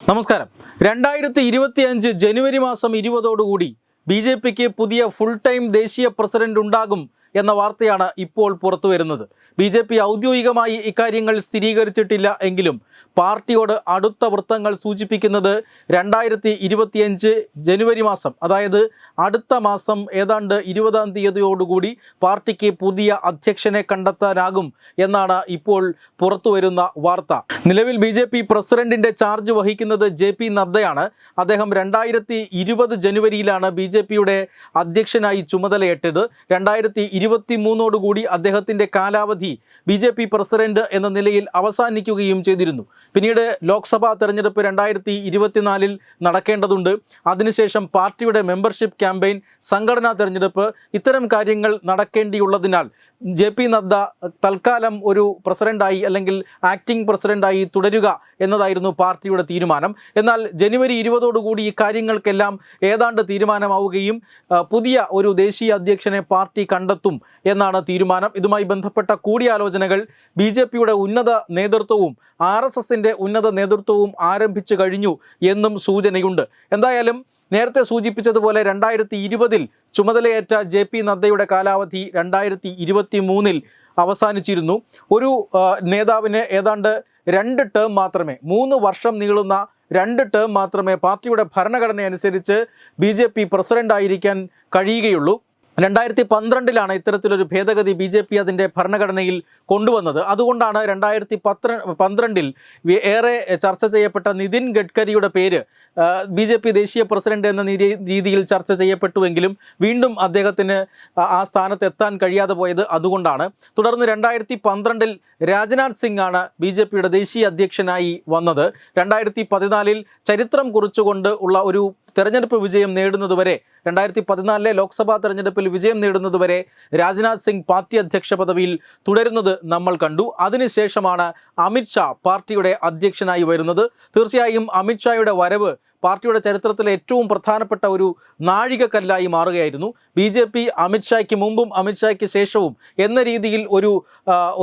നമസ്കാരം. രണ്ടായിരത്തി ഇരുപത്തി അഞ്ച് ജനുവരി മാസം ഇരുപതോടുകൂടി ബി ജെ പിക്ക് പുതിയ ഫുൾ ടൈം ദേശീയ പ്രസിഡന്റ് ഉണ്ടാകും എന്ന വാർത്തയാണ് ഇപ്പോൾ പുറത്തു വരുന്നത്. ബി ജെ പി ഔദ്യോഗികമായി ഇക്കാര്യങ്ങൾ സ്ഥിരീകരിച്ചിട്ടില്ല എങ്കിലും പാർട്ടിയോട് അടുത്ത വൃത്തങ്ങൾ സൂചിപ്പിക്കുന്നത് രണ്ടായിരത്തി ഇരുപത്തിയഞ്ച് ജനുവരി മാസം അതായത് അടുത്ത മാസം ഏതാണ്ട് ഇരുപതാം തീയതിയോടുകൂടി പാർട്ടിക്ക് പുതിയ അധ്യക്ഷനെ കണ്ടെത്താനാകും എന്നാണ് ഇപ്പോൾ പുറത്തു വരുന്ന വാർത്ത. നിലവിൽ ബി ജെ പി പ്രസിഡന്റിന്റെ ചാർജ് വഹിക്കുന്നത് ജെ പി നദ്ദയാണ്. അദ്ദേഹം രണ്ടായിരത്തി ഇരുപത് ജനുവരിയിലാണ് ബി ജെ പിയുടെ അധ്യക്ഷനായി ചുമതലയേറ്റത്. രണ്ടായിരത്തി ഇരുപത്തി മൂന്നോടുകൂടി അദ്ദേഹത്തിന്റെ കാലാവധി ബി ജെ പി പ്രസിഡന്റ് എന്ന നിലയിൽ അവസാനിക്കുകയും ചെയ്തിരുന്നു. പിന്നീട് ലോക്സഭാ തെരഞ്ഞെടുപ്പ് രണ്ടായിരത്തി ഇരുപത്തിനാലിൽ നടക്കേണ്ടതുണ്ട്. അതിനുശേഷം പാർട്ടിയുടെ മെമ്പർഷിപ്പ് ക്യാമ്പയിൻ സംഘടനാ തെരഞ്ഞെടുപ്പ് ഇത്തരം കാര്യങ്ങൾ നടക്കേണ്ടിയുള്ളതിനാൽ ജെ പി നദ്ദ തൽക്കാലം ഒരു പ്രസിഡന്റായി അല്ലെങ്കിൽ ആക്ടിംഗ് പ്രസിഡന്റായി തുടരുക എന്നതായിരുന്നു പാർട്ടിയുടെ തീരുമാനം. എന്നാൽ ജനുവരി ഇരുപതോടുകൂടി ഈ കാര്യങ്ങൾക്കെല്ലാം ഏതാണ്ട് തീരുമാനമാവുകയും പുതിയ ഒരു ദേശീയ അധ്യക്ഷനെ പാർട്ടി കണ്ടെത്തും എന്നാണ് തീരുമാനം. ഇതുമായി ബന്ധപ്പെട്ട കൂടിയാലോചനകൾ ബി ജെ പിയുടെ ഉന്നത നേതൃത്വവും ആർ എസ് എസിന്റെ ഉന്നത നേതൃത്വവും ആരംഭിച്ചു കഴിഞ്ഞു എന്നും സൂചനയുണ്ട്. എന്തായാലും നേരത്തെ സൂചിപ്പിച്ചതുപോലെ രണ്ടായിരത്തി ഇരുപതിൽ ചുമതലയേറ്റ ജെ പി നദ്ദയുടെ കാലാവധി രണ്ടായിരത്തി ഇരുപത്തി മൂന്നിൽ അവസാനിച്ചിരുന്നു. ഒരു നേതാവിന് ഏതാണ്ട് രണ്ട് ടേം മാത്രമേ മൂന്ന് വർഷം നീളുന്ന രണ്ട് ടേം മാത്രമേ പാർട്ടിയുടെ ഭരണഘടന അനുസരിച്ച് ബി ജെ പി പ്രസിഡന്റായിരിക്കാൻ കഴിയുകയുള്ളൂ. രണ്ടായിരത്തി പന്ത്രണ്ടിലാണ് ഇത്തരത്തിലൊരു ഭേദഗതി ബി ജെ പി അതിന്റെ ഭരണഘടനയിൽ കൊണ്ടുവന്നത്. അതുകൊണ്ടാണ് രണ്ടായിരത്തി പത്ര പന്ത്രണ്ടിൽ ഏറെ ചർച്ച ചെയ്യപ്പെട്ട നിതിൻ ഗഡ്കരിയുടെ പേര് ബി ജെ പി ദേശീയ പ്രസിഡന്റ് എന്ന രീതിയിൽ ചർച്ച ചെയ്യപ്പെട്ടുവെങ്കിലും വീണ്ടും അദ്ദേഹത്തിന് ആ- സ്ഥാനത്ത് എത്താൻ കഴിയാതെ പോയത് അതുകൊണ്ടാണ്. തുടർന്ന് രണ്ടായിരത്തി പന്ത്രണ്ടിൽ രാജ്നാഥ് സിംഗ് ആണ് ബി ജെ പിയുടെ ദേശീയ അധ്യക്ഷനായി വന്നത്. രണ്ടായിരത്തി പതിനാലിൽ ചരിത്രം കുറിച്ചുകൊണ്ട് ഉള്ള ഒരു തെരഞ്ഞെടുപ്പ് വിജയം നേടുന്നതുവരെ രണ്ടായിരത്തി പതിനാലിലെ ലോക്സഭാ തെരഞ്ഞെടുപ്പിൽ വിജയം നേടുന്നതുവരെ രാജ്നാഥ് സിംഗ് പാർട്ടി അധ്യക്ഷ പദവിയിൽ തുടരുന്നത് നമ്മൾ കണ്ടു. അതിനുശേഷമാണ് അമിത്ഷാ പാർട്ടിയുടെ അധ്യക്ഷനായി വരുന്നത്. തീർച്ചയായും അമിത്ഷായുടെ വരവ് പാർട്ടിയുടെ ചരിത്രത്തിലെ ഏറ്റവും പ്രധാനപ്പെട്ട ഒരു നാഴികക്കല്ലായി മാറുകയായിരുന്നു. ബി ജെ പി അമിത്ഷായ്ക്ക് മുമ്പും അമിത്ഷായ്ക്ക് ശേഷവും എന്ന രീതിയിൽ ഒരു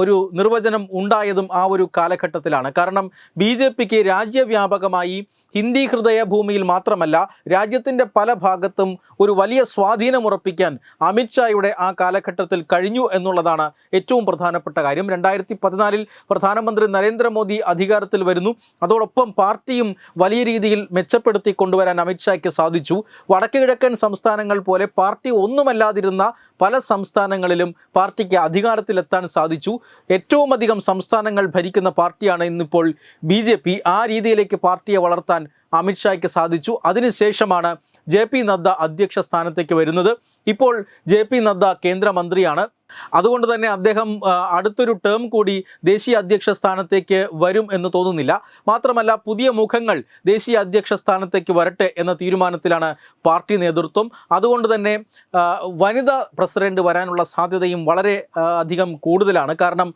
ഒരു നിർവചനം ഉണ്ടായതും ആ ഒരു കാലഘട്ടത്തിലാണ്. കാരണം ബി ജെ പിക്ക് രാജ്യവ്യാപകമായി ഹിന്ദി ഹൃദയഭൂമിയിൽ മാത്രമല്ല രാജ്യത്തിന്റെ പല ഭാഗത്തും ഒരു വലിയ സ്വാധീനം ഉറപ്പിക്കാൻ അമിത്ഷായുടെ ആ കാലഘട്ടത്തിൽ കഴിഞ്ഞു എന്നുള്ളതാണ് ഏറ്റവും പ്രധാനപ്പെട്ട കാര്യം. രണ്ടായിരത്തി പതിനാലിൽ പ്രധാനമന്ത്രി നരേന്ദ്രമോദി അധികാരത്തിൽ വരുന്നു. അതോടൊപ്പം പാർട്ടിയും വലിയ രീതിയിൽ മെച്ചപ്പെടുത്തി കൊണ്ടുവരാൻ അമിത്ഷായ്ക്ക് സാധിച്ചു. വടക്കു കിഴക്കൻ സംസ്ഥാനങ്ങൾ പോലെ പാർട്ടി ഒന്നുമല്ലാതിരുന്ന പല സംസ്ഥാനങ്ങളിലും പാർട്ടിക്ക് അധികാരത്തിലെത്താൻ സാധിച്ചു. ഏറ്റവും അധികം സംസ്ഥാനങ്ങൾ ഭരിക്കുന്ന പാർട്ടിയാണ് ഇന്നിപ്പോൾ ബി ജെ പി. ആ രീതിയിലേക്ക് പാർട്ടിയെ വളർത്താൻ അമിത്ഷായ്ക്ക് സാധിച്ചു. അതിനുശേഷമാണ് ജെ പി നദ്ദ അധ്യക്ഷ സ്ഥാനത്തേക്ക് വരുന്നത്. ഇപ്പോൾ ജെ പി നദ്ദ കേന്ദ്രമന്ത്രിയാണ്. അതുകൊണ്ട് തന്നെ അദ്ദേഹം അടുത്തൊരു ടേം കൂടി ദേശീയ അധ്യക്ഷ സ്ഥാനത്തേക്ക് വരും എന്ന് തോന്നുന്നില്ല. മാത്രമല്ല പുതിയ മുഖങ്ങൾ ദേശീയ അധ്യക്ഷ സ്ഥാനത്തേക്ക് വരട്ടെ എന്ന തീരുമാനത്തിലാണ് പാർട്ടി നേതൃത്വം. അതുകൊണ്ട് തന്നെ വനിതാ പ്രസിഡന്റ് വരാനുള്ള സാധ്യതയും വളരെ അധികം കൂടുതലാണ്. കാരണം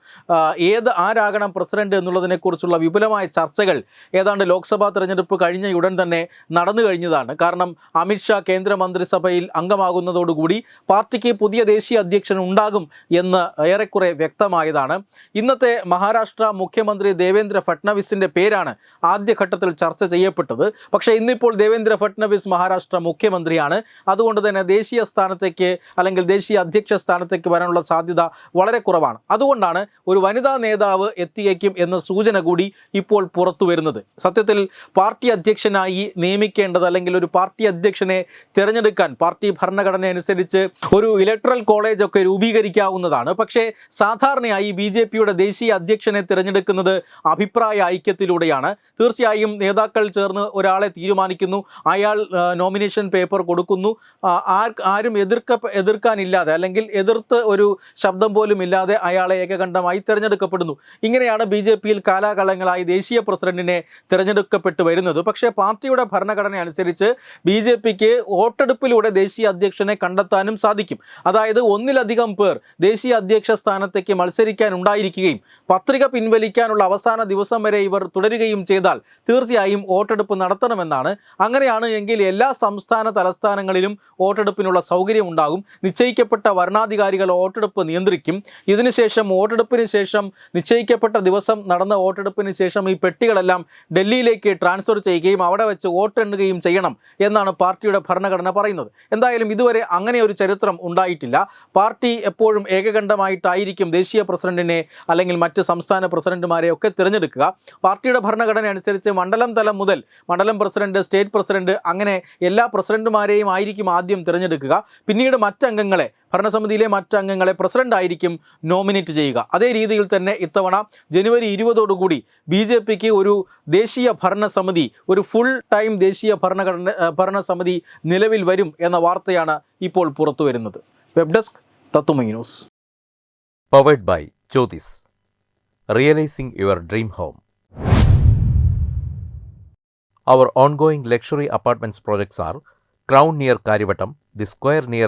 ഏത് ആരാകണം പ്രസിഡന്റ് എന്നുള്ളതിനെക്കുറിച്ചുള്ള വിപുലമായ ചർച്ചകൾ ഏതാണ്ട് ലോക്സഭാ തെരഞ്ഞെടുപ്പ് കഴിഞ്ഞ ഉടൻ തന്നെ നടന്നു കഴിഞ്ഞതാണ്. കാരണം അമിത്ഷാ കേന്ദ്രമന്ത്രിസഭയിൽ അംഗമാകുന്നതോടുകൂടി പാർട്ടിക്ക് പുതിയ ദേശീയ അധ്യക്ഷൻ ഉണ്ടാകും എന്ന് ഏറെക്കുറെ വ്യക്തമായതാണ്. ഇന്നത്തെ മഹാരാഷ്ട്ര മുഖ്യമന്ത്രി ദേവേന്ദ്ര ഫട്നവിസിന്റെ പേരാണ് ആദ്യഘട്ടത്തിൽ ചർച്ച ചെയ്യപ്പെട്ടത്. പക്ഷേ ഇന്നിപ്പോൾ ദേവേന്ദ്ര ഫട്നവിസ് മഹാരാഷ്ട്ര മുഖ്യമന്ത്രിയാണ്. അതുകൊണ്ട് തന്നെ ദേശീയ സ്ഥാനത്തേക്ക് അല്ലെങ്കിൽ ദേശീയ അധ്യക്ഷ സ്ഥാനത്തേക്ക് വരാനുള്ള സാധ്യത വളരെ കുറവാണ്. അതുകൊണ്ടാണ് ഒരു വനിതാ നേതാവ് എത്തിയേക്കും എന്ന സൂചന കൂടി ഇപ്പോൾ പുറത്തു വരുന്നത്. സത്യത്തിൽ പാർട്ടി അധ്യക്ഷനായി നിയമിക്കേണ്ടത് അല്ലെങ്കിൽ ഒരു പാർട്ടി അധ്യക്ഷനെ തിരഞ്ഞെടുക്കാൻ പാർട്ടി ഭരണഘടന അനുസരിച്ച് ഒരു ഇലക്ട്രൽ കോളേജ് ഒക്കെ രൂപീകരിക്കാവുന്നതാണ്. പക്ഷേ സാധാരണയായി ബി ജെ പിയുടെ ദേശീയ അധ്യക്ഷനെ തിരഞ്ഞെടുക്കുന്നത് അഭിപ്രായ ഐക്യത്തിലൂടെയാണ്. തീർച്ചയായും നേതാക്കൾ ചേർന്ന് ഒരാളെ തീരുമാനിക്കുന്നു. അയാൾ നോമിനേഷൻ പേപ്പർ കൊടുക്കുന്നു. ആരും എതിർക്ക എതിർക്കാനില്ലാതെ അല്ലെങ്കിൽ എതിർത്ത് ഒരു ശബ്ദം പോലും ഇല്ലാതെ അയാളെ ഏകകണ്ഠമായി തിരഞ്ഞെടുക്കപ്പെടുന്നു. ഇങ്ങനെയാണ് ബി ജെ പിയിൽ കാലാകാലങ്ങളായി ദേശീയ പ്രസിഡന്റിനെ തിരഞ്ഞെടുക്കപ്പെട്ട് വരുന്നത്. പക്ഷേ പാർട്ടിയുടെ ഭരണഘടന അനുസരിച്ച് ബി ജെ പിക്ക് വോട്ടെടുപ്പിലൂടെ ദേശീയ അധ്യക്ഷനെ കണ്ടെത്താനും സാധിക്കും. അതായത് ഒന്നിലധികം പേർ ദേശീയ അധ്യക്ഷ സ്ഥാനത്തേക്ക് മത്സരിക്കാനുണ്ടായിരിക്കുകയും പത്രിക പിൻവലിക്കാനുള്ള അവസാന ദിവസം വരെ ഇവർ തുടരുകയും ചെയ്താൽ തീർച്ചയായും വോട്ടെടുപ്പ് നടത്തണമെന്നാണ്. അങ്ങനെയാണ് എങ്കിൽ എല്ലാ സംസ്ഥാന തലസ്ഥാനങ്ങളിലും വോട്ടെടുപ്പിനുള്ള സൗകര്യം ഉണ്ടാകും. നിശ്ചയിക്കപ്പെട്ട വരണാധികാരികൾ വോട്ടെടുപ്പ് നിയന്ത്രിക്കും. ഇതിനുശേഷം വോട്ടെടുപ്പിന് ശേഷം നിശ്ചയിക്കപ്പെട്ട ദിവസം നടന്ന വോട്ടെടുപ്പിന് ശേഷം ഈ പെട്ടികളെല്ലാം ഡൽഹിയിലേക്ക് ട്രാൻസ്ഫർ ചെയ്യുകയും അവിടെ വെച്ച് വോട്ടെണ്ണുകയും ചെയ്യണം എന്നാണ് പാർട്ടിയുടെ ഭരണഘടന പറയുന്നത്. എന്തായാലും ഇതുവരെ അങ്ങനെ ഒരു ചരിത്രം ഉണ്ടായിട്ടില്ല. പാർട്ടി എപ്പോഴും ഏകകണ്ഠമായിട്ടായിരിക്കും ദേശീയ പ്രസിഡന്റിനെ അല്ലെങ്കിൽ മറ്റ് സംസ്ഥാന പ്രസിഡന്റുമാരെ ഒക്കെ തിരഞ്ഞെടുക്കുക. പാർട്ടിയുടെ ഭരണഘടന അനുസരിച്ച് മണ്ഡലം തലം മുതൽ മണ്ഡലം പ്രസിഡന്റ് സ്റ്റേറ്റ് പ്രസിഡന്റ് അങ്ങനെ എല്ലാ പ്രസിഡന്റുമാരെയും ആയിരിക്കും ആദ്യം തിരഞ്ഞെടുക്കുക. പിന്നീട് മറ്റംഗങ്ങളെ ഭരണസമിതിയിലെ മറ്റംഗങ്ങളെ പ്രസിഡന്റ് ആയിരിക്കും നോമിനേറ്റ് ചെയ്യുക. അതേ രീതിയിൽ തന്നെ ഇത്തവണ ജനുവരി ഇരുപതോടുകൂടി ബി ജെ പിക്ക് ഒരു ദേശീയ ഭരണസമിതി ഒരു ഫുൾ ടൈം ദേശീയ ഭരണഘടന ഭരണസമിതി നിലവിൽ വരും എന്ന വാർത്തയാണ് ഇപ്പോൾ പുറത്തു വരുന്നത്. വെബ് ഡെസ്ക് തത്തുമൈ news. Powered by Jyothis realising your dream home Our ongoing luxury apartments projects are Crown near Karivattam, The Square near